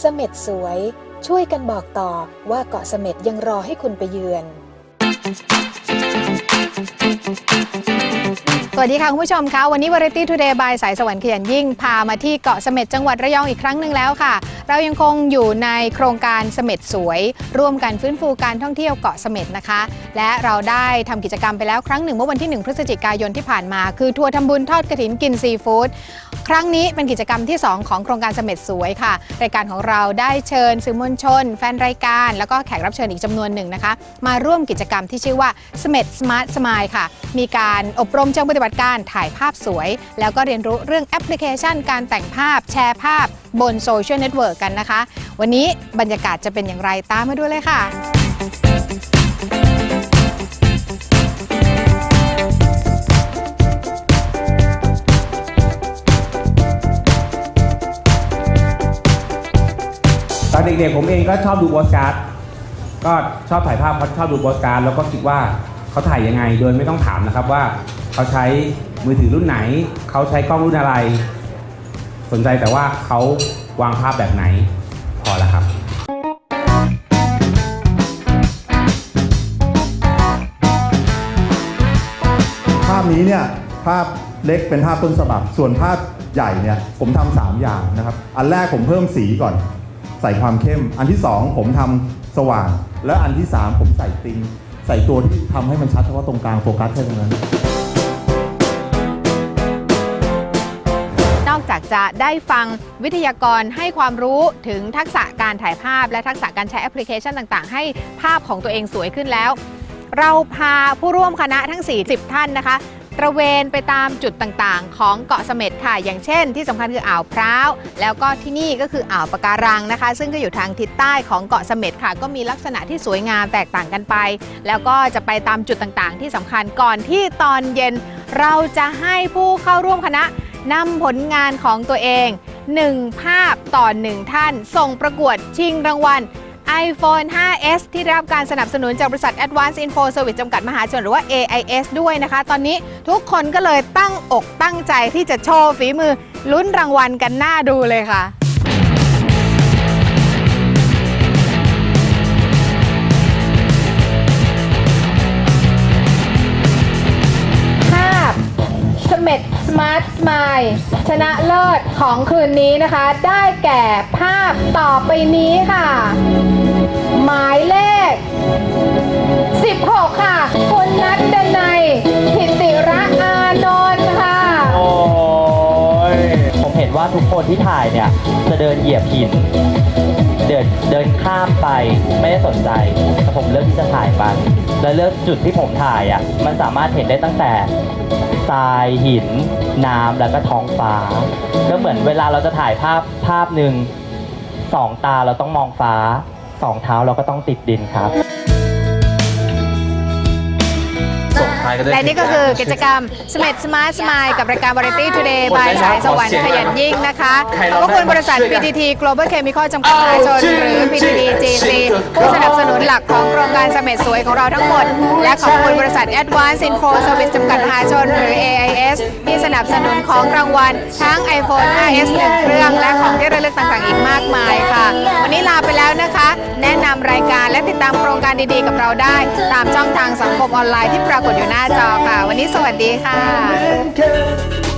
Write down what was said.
เสม็ดสวย ช่วยกันบอกต่อว่าเกาะเสม็ดยังรอให้คุณไปเยือน วัสดีค่ะ คุณผู้ชมคะวันนี้ Variety Today by สายสวรรค์ขยันยิ่ง พามาที่เกาะเสม็ดจังหวัดระยองอีกครั้งหนึ่งแล้วค่ะ เรายังคงอยู่ในโครงการเสม็ดสวย ร่วมกันฟื้นฟูการท่องเที่ยวเกาะเสม็ดนะคะ และเราได้ทำกิจกรรมไปแล้วครั้งหนึ่งเมื่อวันที่ 1 พฤศจิกายนที่ผ่านมา คือทัวร์ทำบุญทอดกระถินกินซีฟู้ดครั้งนี้เป็นกิจกรรมที่ 2 ของโครงการเสม็ดสวยค่ะรายการของเราได้เชิญสื่อมวลชน แฟนรายการ แล้วก็แขกรับเชิญอีกจำนวนหนึ่งนะคะ มาร่วมกิจกรรมที่ชื่อว่าเสม็ดสมาร์ทสมายค่ะ มีการอบรมเชิงปฏิบัติการถ่ายภาพสวย แล้วก็เรียนรู้เรื่องแอปพลิเคชัน การแต่งภาพ แชร์ภาพ บนโซเชียลเน็ตเวิร์กกันนะคะ วันนี้บรรยากาศจะเป็นอย่างไรตามมาดูเลยค่ะตอนเด็กๆผมเองก็ชอบดูโปสการ์ดก็ชอบถ่ายภาพเขาชอบดูโปสการ์ดแล้วก็คิดว่า เขาถ่ายยังไงโดยไม่ต้องถามนะครับว่าเขาใช้มือถือรุ่นไหน เขาใช้กล้องรุ่นอะไร สนใจแต่ว่าเขาวางภาพแบบไหนพอแล้วครับภาพนี้เนี่ยภาพเล็กเป็นภาพต้นฉบับ ส่วนภาพใหญ่เนี่ยผมทำสามอย่างนะครับ อันแรกผมเพิ่มสีก่อน ใส่ความเข้ม อันที่สองผมทำสว่าง และอันที่สามผมใส่ติง ใส่ตัวที่ทำให้มันชัดเฉพาะตรงกลางโฟกัสแค่ตรงนั้น นอกจากจะได้ฟังวิทยากรให้ความรู้ถึงทักษะการถ่ายภาพ และทักษะการใช้แอปพลิเคชันต่างๆ ให้ภาพของตัวเองสวยขึ้นแล้ว เราพาผู้ร่วมคณะทั้ง 40 ท่านนะคะ ตระเวนไปตามจุดต่างๆ ของเกาะเสม็ดค่ะ อย่างเช่น ที่สำคัญคืออ่าวพร้าว แล้วก็ที่นี่ก็คืออ่าวปะการังนะคะ ซึ่งก็อยู่ทางทิศใต้ของเกาะเสม็ดค่ะ ก็มีลักษณะที่สวยงามแตกต่างกันไป แล้วก็จะไปตามจุดต่างๆ ที่สำคัญก่อนที่ตอนเย็น เราจะให้ผู้เข้าร่วมคณะนำผลงานของตัวเอง 1 ภาพต่อ1ท่าน ส่งประกวดชิงรางวัล iPhone 5s ที่ได้รับการสนับสนุนจากบริษัท Advanced Info Service จำกัดมหาชนหรือว่า AIS ด้วยนะคะ ตอนนี้ทุกคนก็เลยตั้งอกตั้งใจที่จะโชว์ฝีมือลุ้นรางวัลกันหน้าดูเลยค่ะ เม็ดสมาร์ทสมายชนะเลิศของคืนนี้นะคะ ได้แก่ภาพต่อไปนี้ค่ะ หมายเลข 16 ค่ะ คุณนัทดนัยถิติระอานนท์ค่ะ โอ้ยผมเห็นว่าทุกคนที่ถ่ายเนี่ย จะเดินเหยียบหิน เดินเดินข้ามไปไม่ได้สนใจแต่ผมเลือกที่จะถ่ายมันและเลือกจุดที่ผมถ่ายอะมันสามารถเห็นได้ตั้งแต่ทรายหิน น้ำแล้วก็ท้องฟ้า ก็เหมือนเวลาเราจะถ่ายภาพภาพหนึ่งสองตาเราต้องมองฟ้าสองเท้าเราก็ต้องติดดินครับ และนี่ก็คือกิจกรรมสมั t สมาร์ทสมายกับรายการ Variety Today บายสายสวรรค์ขยันยิ่งนะคะขอบพระคุณบริษัท PTT Global Chemical จำกัดมหาชนหรือ PTT GC ผู้สนับสนุนหลักของโครงการเสม็ดสวยของเราทั้งหมด และขอบคุณบริษัท Advanced Info Service จำกัดมหาชนหรือ AIS ที่สนับสนุนของรางวัล ทั้ง iPhone 5s 1เครื่องและของที่ระลึกต่างๆอีกมากมายค่ะ วันนี้ลาไปแล้วนะคะ แนะนำรายการ และติดตามโครงการดีๆ กับเราได้ ตามช่องทางสังคมออนไลน์ที่ปรากฏอยู่หน้าจอค่ะ วันนี้สวัสดีค่ะ